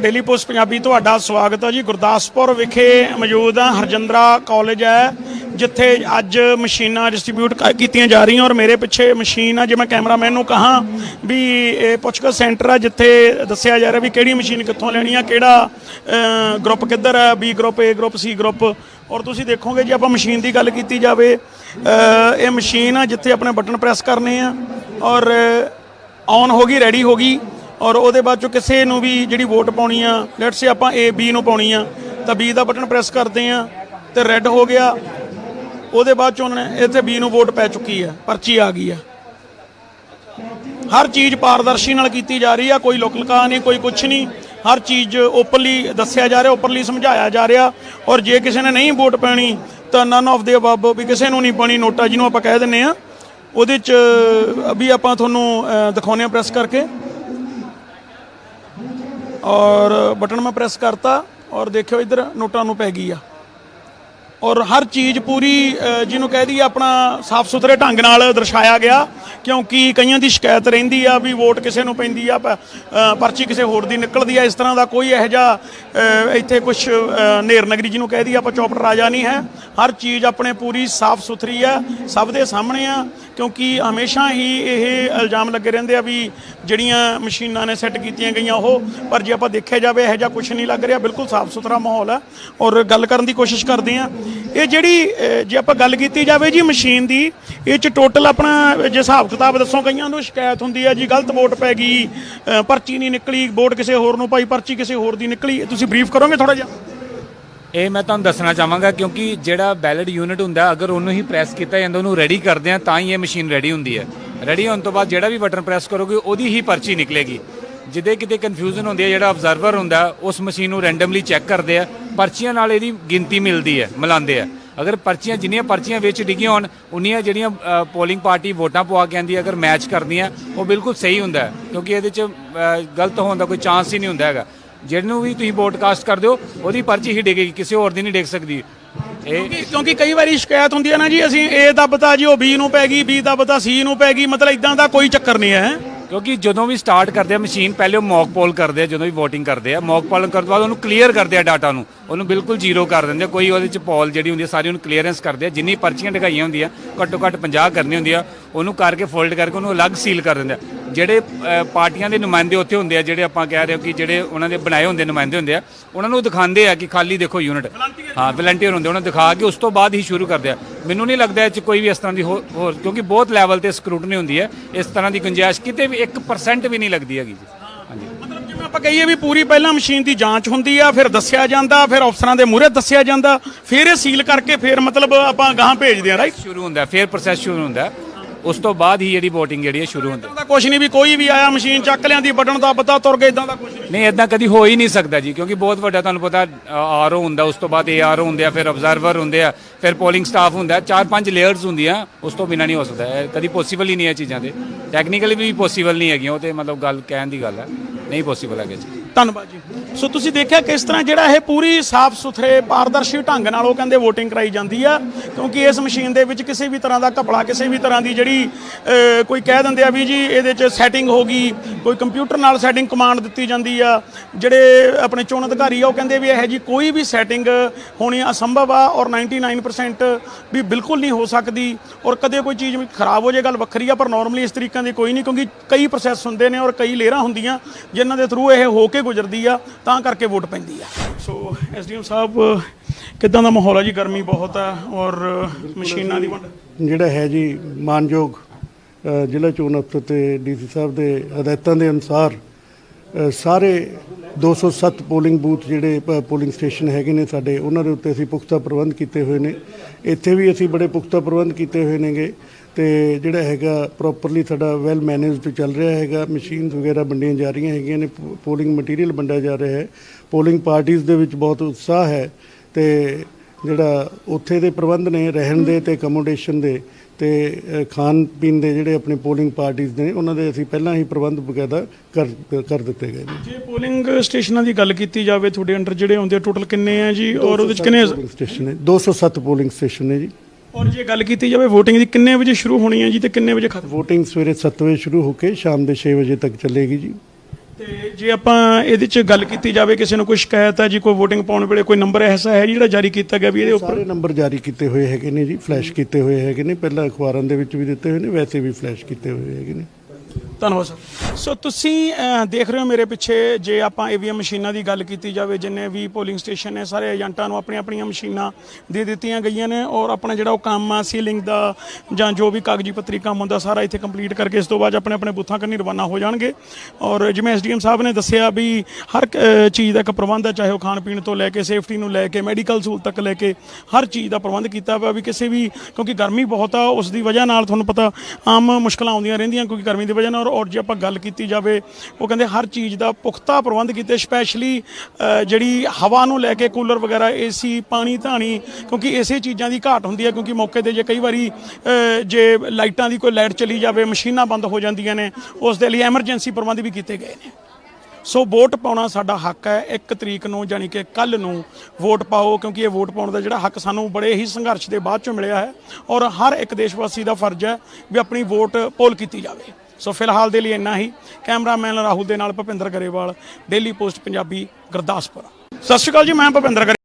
Daily post Punjabi, ਤੁਹਾਡਾ ਸਵਾਗਤ ਹੈ ਜੀ। ਗੁਰਦਾਸਪੁਰ ਵਿਖੇ ਮੌਜੂਦ ਹਾਂ ਹਰਜਿੰਦਰਾ ਕਾਲਜ ਹੈ, ਜਿੱਥੇ ਅੱਜ ਮਸ਼ੀਨਾਂ ਡਿਸਟ੍ਰੀਬਿਊਟ ਕੀਤੀਆਂ ਜਾ ਰਹੀਆਂ ਔਰ ਮੇਰੇ ਪਿੱਛੇ ਮਸ਼ੀਨ ਆ। ਜੇ ਮੈਂ ਕੈਮਰਾਮੈਨ ਨੂੰ ਕਹਾਂ ਵੀ ਇਹ ਪੁੱਛਗਛ ਸੈਂਟਰ ਆ, ਜਿੱਥੇ ਦੱਸਿਆ ਜਾ ਰਿਹਾ ਵੀ ਕਿਹੜੀ ਮਸ਼ੀਨ ਕਿੱਥੋਂ ਲੈਣੀ ਆ, ਕਿਹੜਾ ਗਰੁੱਪ ਕਿੱਧਰ ਹੈ B group A group C group ਔਰ ਤੁਸੀਂ ਦੇਖੋਗੇ ਜੇ ਆਪਾਂ ਮਸ਼ੀਨ ਦੀ ਗੱਲ ਕੀਤੀ ਜਾਵੇ ਇਹ ਮਸ਼ੀਨ ਆ, ਜਿੱਥੇ ਆਪਣੇ ਬਟਨ ਪ੍ਰੈਸ ਕਰਨੇ ਆ ਔਰ ਔਨ ਹੋ ਗਈ ਰੈਡੀ ਹੋ ਗਈ। ਔਰ ਉਹਦੇ ਬਾਅਦ ਚੋਂ ਕਿਸੇ ਨੂੰ ਵੀ ਜਿਹੜੀ ਵੋਟ ਪਾਉਣੀ ਆ ਲੈਟਸ ਸੇ ਆਪਾਂ ਏ ਬੀ ਨੂੰ ਪਾਉਣੀ ਆ ਤਾਂ ਬੀ ਦਾ ਬਟਨ ਪ੍ਰੈਸ ਕਰਦੇ ਆ ਤੇ ਰੈੱਡ ਹੋ ਗਿਆ। ਉਹਦੇ ਬਾਅਦ ਚੋਂ ਉਹਨਾਂ ਇੱਥੇ ਬੀ ਨੂੰ ਵੋਟ ਪੈ ਚੁੱਕੀ ਆ ਪਰਚੀ ਆ ਗਈ ਆ। ਹਰ ਚੀਜ਼ ਪਾਰਦਰਸ਼ੀ ਨਾਲ ਕੀਤੀ ਜਾ ਰਹੀ ਆ ਕੋਈ ਲੁਕਲਕਾ ਨਹੀਂ ਕੋਈ ਕੁਛ ਨਹੀਂ। ਹਰ ਚੀਜ਼ ਓਪਨਲੀ ਦੱਸਿਆ ਜਾ ਰਿਹਾ ਓਪਨਲੀ ਸਮਝਾਇਆ ਜਾ ਰਿਹਾ। ਔਰ ਜੇ ਕਿਸੇ ਨੇ ਨਹੀਂ ਵੋਟ ਪੈਣੀ ਤਾਂ ਨਨ ਆਫ ਦੇ ਅਬਵ ਵੀ ਕਿਸੇ ਨੂੰ ਨਹੀਂ ਪਾਣੀ ਨੋਟਾ ਜਿਹਨੂੰ ਆਪਾਂ ਕਹਿ ਦਿੰਨੇ ਆ। ਉਹਦੇ ਚ ਅਭੀ ਆਪਾਂ ਤੁਹਾਨੂੰ ਅ, ਦਿਖਾਉਂਦੇ ਆ ਪ੍ਰੈਸ ਕਰਕੇ। ਔਰ ਬਟਨ ਮੈਂ ਪ੍ਰੈਸ ਕਰਤਾ ਔਰ ਦੇਖਿਓ ਇਧਰ ਨੋਟਾਂ ਨੂੰ ਪੈ ਗਈ ਆ। ਔਰ ਹਰ ਚੀਜ਼ ਪੂਰੀ ਜਿਹਨੂੰ ਕਹਿ ਦਈਏ ਆਪਣਾ ਸਾਫ਼ ਸੁਥਰੇ ਢੰਗ ਨਾਲ ਦਰਸਾਇਆ ਗਿਆ, ਕਿਉਂਕਿ ਕਈਆਂ ਦੀ ਸ਼ਿਕਾਇਤ ਰਹਿੰਦੀ ਆ ਵੀ ਵੋਟ ਕਿਸੇ ਨੂੰ ਪੈਂਦੀ ਆ, ਪ- ਪਰਚੀ ਕਿਸੇ ਹੋਰ ਦੀ ਨਿਕਲਦੀ ਆ, ਇਸ ਤਰ੍ਹਾਂ ਦਾ ਕੋਈ ਇਹੋ ਜਿਹਾ ਇੱਥੇ ਕੁਝ ਨੇਰ ਨਗਰੀ ਜਿਹਨੂੰ ਕਹਿ ਦਈਏ ਆਪਾਂ ਚੌਪਟ ਰਾਜਾ ਨਹੀਂ ਹੈ। ਹਰ ਚੀਜ਼ ਆਪਣੇ ਪੂਰੀ ਸਾਫ਼ ਸੁਥਰੀ ਆ, ਸਭ ਦੇ ਸਾਹਮਣੇ ਆ ਕਿਉਂਕਿ ਹਮੇਸ਼ਾ ਹੀ ਇਹ ਇਲਜ਼ਾਮ ਲੱਗੇ ਰਹਿੰਦੇ ਆ ਵੀ ਜਿਹੜੀਆਂ ਮਸ਼ੀਨਾਂ ਨੇ ਸੈੱਟ ਕੀਤੀਆਂ ਗਈਆਂ ਉਹ, ਪਰ ਜੇ ਆਪਾਂ ਦੇਖਿਆ ਜਾਵੇ, ਇਹੋ ਜਿਹਾ ਕੁਝ ਨਹੀਂ ਲੱਗ ਰਿਹਾ। ਬਿਲਕੁਲ ਸਾਫ਼ ਸੁਥਰਾ ਮਾਹੌਲ ਆ ਔਰ ਗੱਲ ਕਰਨ ਦੀ ਕੋਸ਼ਿਸ਼ ਕਰਦੇ ਆ। ਇਹ ਜਿਹੜੀ ਜੇ ਆਪਾਂ ਗੱਲ ਕੀਤੀ ਜਾਵੇ ਜੀ ਮਸ਼ੀਨ ਦੀ, ਇਹ ਚ ਟੋਟਲ ਆਪਣਾ, ਜੇ ਹਿਸਾਬ ਕਿਤਾਬ ਦੱਸੋ ਕਈਆਂ ਨੂੰ ਸ਼ਿਕਾਇਤ ਹੁੰਦੀ ਹੈ ਜੀ, ਗਲਤ ਵੋਟ ਪੈ ਗਈ ਪਰਚੀ ਨਹੀਂ ਨਿਕਲੀ, ਵੋਟ ਕਿਸੇ ਹੋਰ ਨੂੰ ਪਾਈ, ਪਰਚੀ ਕਿਸੇ ਹੋਰ ਦੀ ਨਿਕਲੀ, ਤੁਸੀਂ ਬਰੀਫ ਕਰੋਗੇ ਥੋੜਾ ਜਿਹਾ? ਇਹ ਮੈਂ ਤੁਹਾਨੂੰ ਦੱਸਣਾ ਚਾਹਾਂਗਾ ਕਿਉਂਕਿ ਜਿਹੜਾ ਬੈਲਟ ਯੂਨਿਟ ਹੁੰਦਾ, ਅਗਰ ਉਹਨੂੰ ਹੀ ਪ੍ਰੈਸ ਕੀਤਾ ਜਾਂਦਾ, ਉਹਨੂੰ ਰੈਡੀ ਕਰਦੇ ਆ ਤਾਂ ਹੀ ਇਹ ਮਸ਼ੀਨ ਰੈਡੀ ਹੁੰਦੀ ਹੈ। ਰੈਡੀ ਹੋਣ ਤੋਂ ਬਾਅਦ ਜਿਹੜਾ ਵੀ ਬਟਨ ਪ੍ਰੈਸ ਕਰੋਗੇ, ਉਹਦੀ ਹੀ ਪਰਚੀ ਨਿਕਲੇਗੀ। ਜਿੱਦੇ ਕਿਤੇ ਕਨਫਿਊਜ਼ਨ ਹੁੰਦੀ ਹੈ, ਜਿਹੜਾ ਆਬਜ਼ਰਵਰ ਹੁੰਦਾ, ਉਸ ਮਸ਼ੀਨ ਨੂੰ ਰੈਂਡਮਲੀ ਚੈੱਕ ਕਰਦੇ ਆ, ਪਰਚੀਆਂ ਨਾਲ ਇਹਦੀ ਗਿਣਤੀ ਮਿਲਦੀ ਹੈ, ਮਿਲਾਉਂਦੇ ਆ। ਅਗਰ ਪਰਚੀਆਂ, ਜਿੰਨੀਆਂ ਪਰਚੀਆਂ ਵਿੱਚ ਡਿੱਗੀਆਂ ਹੋਣ, ਉਨੀਆਂ ਜਿਹੜੀਆਂ ਪੋਲਿੰਗ ਪਾਰਟੀ ਵੋਟਾਂ ਪਵਾ ਕੇ ਆਂਦੀ ਅਗਰ ਮੈਚ ਕਰਦੀਆਂ ਉਹ ਬਿਲਕੁਲ ਸਹੀ ਹੁੰਦਾ ਕਿਉਂਕਿ ਇਹਦੇ 'ਚ ਗਲਤ ਹੋਣ ਦਾ ਕੋਈ ਚਾਂਸ ਹੀ ਨਹੀਂ ਹੁੰਦਾ ਹੈਗਾ। ਜਿਹਨੂੰ ਵੀ ਤੁਸੀਂ ਵੋਟ ਕਾਸਟ ਕਰਦੇ ਹੋ ਉਹਦੀ ਪਰਚੀ ਹੀ ਡਿੱਗੇਗੀ ਕਿਸੇ ਹੋਰ ਦੀ ਨਹੀਂ ਡਿੱਗ ਸਕਦੀ। ਇਹ ਕਿਉਂਕਿ ਕਿਉਂਕਿ ਕਈ ਵਾਰੀ ਸ਼ਿਕਾਇਤ ਹੁੰਦੀ ਹੈ ਨਾ ਜੀ ਅਸੀਂ ਏ ਦਾ ਪਤਾ ਜੀ ਉਹ ਬੀ ਨੂੰ ਪੈ ਗਈ ਬੀ ਦਾ ਪਤਾ ਸੀ ਨੂੰ ਪੈ ਗਈ ਮਤਲਬ ਇਦਾਂ ਦਾ ਕੋਈ ਚੱਕਰ ਨਹੀਂ ਹੈ। ਕਿਉਂਕਿ ਜਦੋਂ ਵੀ ਸਟਾਰਟ ਕਰਦੇ ਆ ਮਸ਼ੀਨ ਪਹਿਲੇ ਉਹ ਮੌਕ ਪੋਲ ਕਰਦੇ ਆ ਜਦੋਂ ਵੀ VOTING ਕਰਦੇ ਆ। ਮੌਕ ਪੋਲ ਕਰਨ ਤੋਂ ਬਾਅਦ ਉਹਨੂੰ ਕਲੀਅਰ ਕਰਦੇ ਆ ਡਾਟਾ ਨੂੰ। ਉਹਨੂੰ ਬਿਲਕੁਲ ਜ਼ੀਰੋ ਕਰ ਦਿੰਦੇ ਆ। ਕੋਈ ਉਹਦੇ ਚ ਪੋਲ ਜਿਹੜੀ ਹੁੰਦੀ ਆ ਸਾਰੀ ਉਹਨੂੰ ਕਲੀਅਰੈਂਸ ਕਰਦੇ ਆ। ਜਿੰਨੀ ਪਰਚੀਆਂ ਢਗਾਈਆਂ ਹੁੰਦੀਆਂ ਘੱਟੋ ਘੱਟ 50 ਕਰਨੀ ਹੁੰਦੀ ਆ ਉਹਨੂੰ ਕਰਕੇ ਫੋਲਡ ਕਰਕੇ ਉਹਨੂੰ ਅਲੱਗ ਸੀਲ ਕਰ ਦਿੰਦੇ ਆ। ਜਿਹੜੇ ਪਾਰਟੀਆਂ ਦੇ ਨੁਮਾਇੰਦੇ ਉੱਥੇ ਹੁੰਦੇ ਆ ਜਿਹੜੇ ਆਪਾਂ ਕਹਿ ਰਹੇ ਹਾਂ ਕਿ ਜਿਹੜੇ ਉਹਨਾਂ ਦੇ ਬਣਾਏ ਹੁੰਦੇ ਨੁਮਾਇੰਦੇ ਹੁੰਦੇ ਆ ਉਹਨਾਂ ਨੂੰ ਦਿਖਾਉਂਦੇ ਆ ਕਿ ਖਾਲੀ ਦੇਖੋ ਯੂਨਿਟ। ਹਾਂ ਵਲੰਟੀਅਰ ਹੁੰਦੇ ਉਹਨਾਂ ਦਿਖਾ ਕੇ ਉਸ ਤੋਂ ਬਾਅਦ ਹੀ ਸ਼ੁਰੂ ਕਰਦੇ ਆ। ਮੈਨੂੰ ਨਹੀਂ ਲੱਗਦਾ ਇਹ ਚ ਕੋਈ ਵੀ ਇਸ ਤਰ੍ਹਾਂ ਦੀ ਹੋਰ ਕਿਉਂਕਿ ਬਹੁਤ ਲੈਵਲ ਤੇ ਸਕਰੂਟਨੀ ਹੁੰਦੀ ਹੈ। ਇਸ ਤਰ੍ਹਾਂ ਦੀ ਗੁੰਜਾਇਸ਼ ਕਿਤੇ ਵੀ 1% ਵੀ ਨਹੀਂ ਲੱਗਦੀ ਹੈਗੀ ਜੀ। ਹਾਂਜੀ। ਮਤਲਬ ਜਿਵੇਂ ਆਪਾਂ ਕਹੀਏ ਵੀ ਪੂਰੀ ਪਹਿਲਾਂ ਮਸ਼ੀਨ ਦੀ ਜਾਂਚ ਹੁੰਦੀ ਆ ਫਿਰ ਦੱਸਿਆ ਜਾਂਦਾ ਫਿਰ ਅਫਸਰਾਂ ਦੇ ਮੂਹਰੇ ਦੱਸਿਆ ਜਾਂਦਾ ਫਿਰ ਇਹ ਸੀਲ ਕਰਕੇ ਫਿਰ ਮਤਲਬ ਆਪਾਂ ਗਾਹਾਂ ਭੇਜਦੇ ਆ ਰਾਈਟ ਸ਼ੁਰੂ ਹੁੰਦਾ ਫਿਰ ਪ੍ਰੋਸੈਸ ਸ਼ੁਰੂ ਹੁੰਦਾ। ਉਸ ਤੋਂ ਬਾਅਦ ਹੀ ਜਿਹੜੀ VOTING ਜਿਹੜੀ ਹੈ ਸ਼ੁਰੂ ਹੁੰਦੀ। ਦਾ ਕੁਝ ਨਹੀਂ ਵੀ ਕੋਈ ਵੀ ਆਇਆ ਮਸ਼ੀਨ ਚੱਕ ਲਿਆਂਦੀ ਬਟਨ ਦਾ ਪਤਾ ਤੁਰ ਗਿਆ ਇਦਾਂ ਦਾ ਕੁਝ ਨਹੀਂ। ਨਹੀਂ ਇਦਾਂ ਕਦੀ ਹੋ ਹੀ ਨਹੀਂ ਸਕਦਾ ਜੀ ਕਿਉਂਕਿ ਬਹੁਤ ਵੱਡਾ ਤੁਹਾਨੂੰ ਪਤਾ ਆਰਓ ਹੁੰਦਾ ਉਸ ਤੋਂ ਬਾਅਦ ਏਆਰਓ ਹੁੰਦੇ ਆ ਫਿਰ ਆਬਜ਼ਰਵਰ ਹੁੰਦੇ ਆ ਫਿਰ ਪੋਲਿੰਗ ਸਟਾਫ ਹੁੰਦਾ ਚਾਰ ਪੰਜ ਲੇਅਰਸ ਹੁੰਦੀਆਂ ਉਸ ਤੋਂ ਬਿਨਾ ਨਹੀਂ ਹੋ ਸਕਦਾ ਇਹ ਕਦੀ ਪੋਸੀਬਲ ਹੀ ਨਹੀਂ ਇਹ ਚੀਜ਼ਾਂ ਤੇ ਟੈਕਨੀਕਲੀ ਵੀ ਪੋਸੀਬਲ ਨਹੀਂ ਹੈਗੀਆਂ ਉਹ ਤੇ ਮਤਲਬ ਗੱਲ ਕਹਿਣ ਦੀ ਗੱਲ ਹੈ ਨਹੀਂ ਪੋਸੀਬਲ ਹੈਗੇ ਜੀ। ਧੰਨਵਾਦ ਜੀ। ਸੋ ਤੁਸੀਂ ਦੇਖਿਆ ਕਿਸ ਤਰ੍ਹਾਂ ਜਿਹੜਾ ਇਹ ਪੂਰੀ ਸਾਫ਼ ਸੁਥਰੇ ਪਾਰਦਰਸ਼ੀ ਢੰਗ ਨਾਲ ਉਹ ਕਹਿੰਦੇ VOTING ਕਰਾਈ ਜਾਂਦੀ ਆ, ਕਿਉਂਕਿ ਇਸ ਮਸ਼ੀਨ ਦੇ ਵਿੱਚ ਕਿਸੇ ਵੀ ਤਰ੍ਹਾਂ ਦਾ ਘਪਲਾ, ਕਿਸੇ ਵੀ ਤਰ੍ਹਾਂ ਦੀ ਜਿਹੜੀ ਕੋਈ ਕਹਿ ਦਿੰਦੇ ਆ ਵੀ ਜੀ ਇਹਦੇ 'ਚ ਸੈਟਿੰਗ ਹੋ ਗਈ, ਕੋਈ ਕੰਪਿਊਟਰ ਨਾਲ ਸੈਟਿੰਗ ਕਮਾਂਡ ਦਿੱਤੀ ਜਾਂਦੀ ਆ, ਜਿਹੜੇ ਆਪਣੇ ਚੋਣ ਅਧਿਕਾਰੀ ਆ, ਉਹ ਕਹਿੰਦੇ ਵੀ ਇਹ ਜੀ ਕੋਈ ਵੀ ਸੈਟਿੰਗ ਹੋਣੀ ਅਸੰਭਵ ਆ ਔਰ 99% ਵੀ ਬਿਲਕੁਲ ਨਹੀਂ ਹੋ ਸਕਦੀ ਔਰ ਕਦੇ ਕੋਈ ਚੀਜ਼ ਖਰਾਬ ਹੋ ਜੇ, ਗੱਲ ਵੱਖਰੀ ਆ, ਪਰ ਨਾਰਮਲੀ ਇਸ ਤਰੀਕਾਂ ਦੀ ਕੋਈ ਨਹੀਂ, ਕਿਉਂਕਿ ਕਈ ਪ੍ਰੋਸੈਸ ਹੁੰਦੇ ਨੇ ਔਰ ਕਈ ਲੇਅਰਾਂ ਹੁੰਦੀਆਂ, ਜਿਨ੍ਹਾਂ ਦੇ ਥਰੂ ਇਹ ਹੋ ਕੇ ਗੁਜ਼ਰਦੀ ਆ ਤਾਂ ਕਰਕੇ ਵੋਟ ਪੈਂਦੀ ਆ। ਸੋ ਐਸਡੀਐਮ ਸਾਹਿਬ ਕਿਦਾਂ ਦਾ ਮਾਹੌਲ ਆ ਜੀ? ਗਰਮੀ ਬਹੁਤ ਆ ਔਰ ਮਸ਼ੀਨਾਂ ਦੀ ਵੰਡ ਜਿਹੜਾ ਹੈ ਜੀ ਮਾਨਯੋਗ ਜ਼ਿਲ੍ਹਾ ਚੋਣ ਅਫਸਰ ਤੇ ਡੀਸੀ ਸਾਹਿਬ ਦੇ ਹਦਾਇਤਾਂ ਦੇ ਅਨੁਸਾਰ ਸਾਰੇ 207 ਪੋਲਿੰਗ ਬੂਥ ਜਿਹੜੇ ਪੋਲਿੰਗ ਸਟੇਸ਼ਨ ਹੈਗੇ ਨੇ ਸਾਡੇ ਉਹਨਾਂ ਦੇ ਉੱਤੇ ਅਸੀਂ ਪੁਖਤਾ ਪ੍ਰਬੰਧ ਕੀਤੇ ਹੋਏ ਨੇ। ਇੱਥੇ ਵੀ ਅਸੀਂ ਬੜੇ ਪੁਖਤਾ ਪ੍ਰਬੰਧ ਕੀਤੇ ਹੋਏ ਨੇਗੇ। ਤੇ ਜਿਹੜਾ ਹੈਗਾ ਪ੍ਰੋਪਰਲੀ ਸਾਡਾ ਵੈਲ ਮੈਨੇਜਡ ਚੱਲ ਰਿਹਾ ਹੈਗਾ ਮਸ਼ੀਨਸ ਵਗੈਰਾ ਵੰਡੀਆਂ ਜਾ ਰਹੀਆਂ ਹੈਗੀਆਂ ਨੇ ਪੋਲਿੰਗ ਮਟੀਰੀਅਲ ਵੰਡਿਆ ਜਾ ਰਿਹਾ ਹੈ। ਪੋਲਿੰਗ ਪਾਰਟੀਆਂ ਦੇ ਵਿੱਚ ਬਹੁਤ ਉਤਸ਼ਾਹ ਹੈ ਤੇ ਜਿਹੜਾ ਉੱਥੇ ਦੇ ਪ੍ਰਬੰਧ ਨੇ ਰਹਿਣ ਦੇ ਤੇ ਅਕਮੋਡੇਸ਼ਨ ਦੇ ਤੇ ਖਾਣ ਪੀਣ ਦੇ ਜਿਹੜੇ ਆਪਣੇ ਪੋਲਿੰਗ ਪਾਰਟੀਆਂ ਨੇ ਉਹਨਾਂ ਦੇ ਅਸੀਂ ਪਹਿਲਾਂ ਹੀ ਪ੍ਰਬੰਧ ਬਕਾਇਦਾ ਕਰ ਕਰ ਦਿੱਤੇ ਗਏ ਨੇ। ਜੇ ਪੋਲਿੰਗ ਸਟੇਸ਼ਨਾਂ ਦੀ ਗੱਲ ਕੀਤੀ ਜਾਵੇ ਤੁਹਾਡੇ ਅੰਡਰ ਜਿਹੜੇ ਆਉਂਦੇ ਟੋਟਲ ਕਿੰਨੇ ਆ ਜੀ? ਔਰ ਉਹਦੇ ਚ ਕਿੰਨੇ ਸਟੇਸ਼ਨ ਨੇ 207 ਪੋਲਿੰਗ ਸਟੇਸ਼ਨ ਨੇ ਜੀ। ਔਰ ਜੇ ਗੱਲ ਕੀਤੀ ਜਾਵੇ VOTING ਦੀ ਕਿੰਨੇ ਵਜੇ ਸ਼ੁਰੂ ਹੋਣੀ ਹੈ ਜੀ ਤੇ ਕਿੰਨੇ ਵਜੇ ਖਤਮ? VOTING ਸਵੇਰੇ 7 ਵਜੇ ਸ਼ੁਰੂ ਹੋ ਕੇ ਸ਼ਾਮ ਦੇ 6 ਵਜੇ ਤੱਕ ਚੱਲੇਗੀ ਜੀ। ਤੇ ਜੇ ਆਪਾਂ ਇਹਦੇ ਚ ਗੱਲ ਕੀਤੀ ਜਾਵੇ ਕਿਸੇ ਨੂੰ ਕੋਈ ਸ਼ਿਕਾਇਤ ਹੈ ਜੀ ਕੋਈ VOTING ਪਾਉਣ ਵੇਲੇ ਕੋਈ ਨੰਬਰ ਐਸਾ ਹੈ ਜਿਹੜਾ ਜਾਰੀ ਕੀਤਾ ਗਿਆ ਵੀ ਇਹਦੇ ਉੱਪਰ? ਸਾਰੇ ਨੰਬਰ ਜਾਰੀ ਕੀਤੇ ਹੋਏ ਹੈਗੇ ਨੇ ਜੀ ਫਲੈਸ਼ ਕੀਤੇ ਹੋਏ ਹੈਗੇ ਨੇ ਪਹਿਲਾਂ ਅਖਬਾਰਾਂ ਦੇ ਵਿੱਚ ਵੀ ਦਿੱਤੇ ਹੋਏ ਨੇ ਵੈਸੇ ਵੀ ਫਲੈਸ਼ ਕੀਤੇ ਹੋਏ ਹੈਗੇ ਨੇ। ਧੰਨਵਾਦ ਸਰ। ਸੋ ਤੁਸੀਂ ਦੇਖ ਰਹੇ ਹੋ ਮੇਰੇ ਪਿੱਛੇ, ਜੇ ਆਪਾਂ ਈਵੀਐਮ ਮਸ਼ੀਨਾਂ ਦੀ ਗੱਲ ਕੀਤੀ ਜਾਵੇ, ਜਿੰਨੇ ਵੀ ਪੋਲਿੰਗ ਸਟੇਸ਼ਨ ਨੇ, ਸਾਰੇ ਏਜੰਟਾਂ ਨੂੰ ਆਪਣੀਆਂ ਆਪਣੀਆਂ ਮਸ਼ੀਨਾਂ ਦੇ ਦਿੱਤੀਆਂ ਗਈਆਂ ਨੇ, ਔਰ ਆਪਣਾ ਜਿਹੜਾ ਉਹ ਕੰਮ ਆ ਸੀਲਿੰਗ ਦਾ, ਜਾਂ ਜੋ ਵੀ ਕਾਗਜ਼ੀ ਪੱਤਰੀ ਕੰਮ ਹੁੰਦਾ, ਸਾਰਾ ਇੱਥੇ ਕੰਪਲੀਟ ਕਰਕੇ ਇਸ ਤੋਂ ਬਾਅਦ ਆਪਣੇ ਆਪਣੇ ਬੂਥਾਂ ਕੰਨੀ ਰਵਾਨਾ ਹੋ ਜਾਣਗੇ। ਔਰ ਜਿਵੇਂ ਐਸਡੀਐਮ ਸਾਹਿਬ ਨੇ ਦੱਸਿਆ ਵੀ ਹਰ ਚੀਜ਼ ਦਾ ਇੱਕ ਪ੍ਰਬੰਧ ਹੈ, ਚਾਹੇ ਉਹ ਖਾਣ ਪੀਣ ਤੋਂ ਲੈ ਕੇ ਸੇਫਟੀ ਨੂੰ ਲੈ ਕੇ ਮੈਡੀਕਲ ਸਹੂਲਤ ਤੱਕ ਲੈ ਕੇ, ਹਰ ਚੀਜ਼ ਦਾ ਪ੍ਰਬੰਧ ਕੀਤਾ ਹੋਇਆ ਵੀ ਕਿਸੇ ਵੀ, ਕਿਉਂਕਿ ਗਰਮੀ ਬਹੁਤ ਆ, ਉਸ ਦੀ ਵਜ੍ਹਾ ਨਾਲ ਤੁਹਾਨੂੰ ਪਤਾ, ਆਮ ਮੁਸ਼ਕਲਾਂ ਆਉਂਦੀਆਂ ਰਹਿੰਦੀਆਂ, ਕਿਉਂਕਿ ਗਰਮੀ ਦੀ ਵਜ੍ਹਾ ਨਾਲ ਔਰ- ਔਰ ਜੇ ਆਪਾਂ ਗੱਲ ਕੀਤੀ ਜਾਵੇ, ਉਹ ਕਹਿੰਦੇ ਹਰ ਚੀਜ਼ ਦਾ ਪੁਖਤਾ ਪ੍ਰਬੰਧ ਕੀਤੇ ਸਪੈਸ਼ਲੀ ਜਿਹੜੀ ਹਵਾ ਨੂੰ ਲੈ ਕੇ ਕੂਲਰ ਵਗੈਰਾ ਏਸੀ ਪਾਣੀ, ਧਾਣੀ, ਕਿਉਂਕਿ ਇਸੇ ਚੀਜ਼ਾਂ ਦੀ ਘਾਟ ਹੁੰਦੀ ਹੈ, ਕਿਉਂਕਿ ਮੌਕੇ ਤੇ ਜੇ ਕਈ ਵਾਰੀ ਜੇ ਲਾਈਟਾਂ ਦੀ ਕੋਈ ਲਾਈਟ ਚਲੀ ਜਾਵੇ, ਮਸ਼ੀਨਾਂ ਬੰਦ ਹੋ ਜਾਂਦੀਆਂ ਨੇ, ਉਸ ਦੇ ਲਈ ਐਮਰਜੈਂਸੀ ਪ੍ਰਬੰਧ ਵੀ ਕੀਤੇ ਗਏ ਨੇ। ਸੋ ਵੋਟ ਪਾਉਣਾ ਸਾਡਾ ਹੱਕ ਹੈ 1 ਤਰੀਕ ਨੂੰ ਯਾਨੀ ਕਿ ਕੱਲ ਨੂੰ ਵੋਟ ਪਾਓ, ਕਿਉਂਕਿ ਇਹ ਵੋਟ ਪਾਉਣ ਦਾ ਜਿਹੜਾ ਹੱਕ ਸਾਨੂੰ ਬੜੇ ਹੀ ਸੰਘਰਸ਼ ਦੇ ਬਾਅਦ ਚੋਂ ਮਿਲਿਆ ਹੈ, ਔਰ ਹਰ ਇੱਕ ਦੇਸ਼ ਵਾਸੀ ਦਾ ਫਰਜ਼ ਹੈ ਵੀ ਆਪਣੀ ਵੋਟ ਪੋਲ ਕੀਤੀ ਜਾਵੇ। ਸੋ ਫਿਲਹਾਲ ਦੇ ਲਈ ਇੰਨਾ ਹੀ। ਕੈਮਰਾਮੈਨ ਰਾਹੁਲ ਦੇ ਨਾਲ ਭੁਪਿੰਦਰ ਗਰੇਵਾਲ ਡੇਲੀ ਪੋਸਟ ਪੰਜਾਬੀ, ਗੁਰਦਾਸਪੁਰ। ਸਤਿ ਸ਼੍ਰੀ ਅਕਾਲ ਜੀ, ਮੈਂ ਭੁਪਿੰਦਰ ਗਰੇ-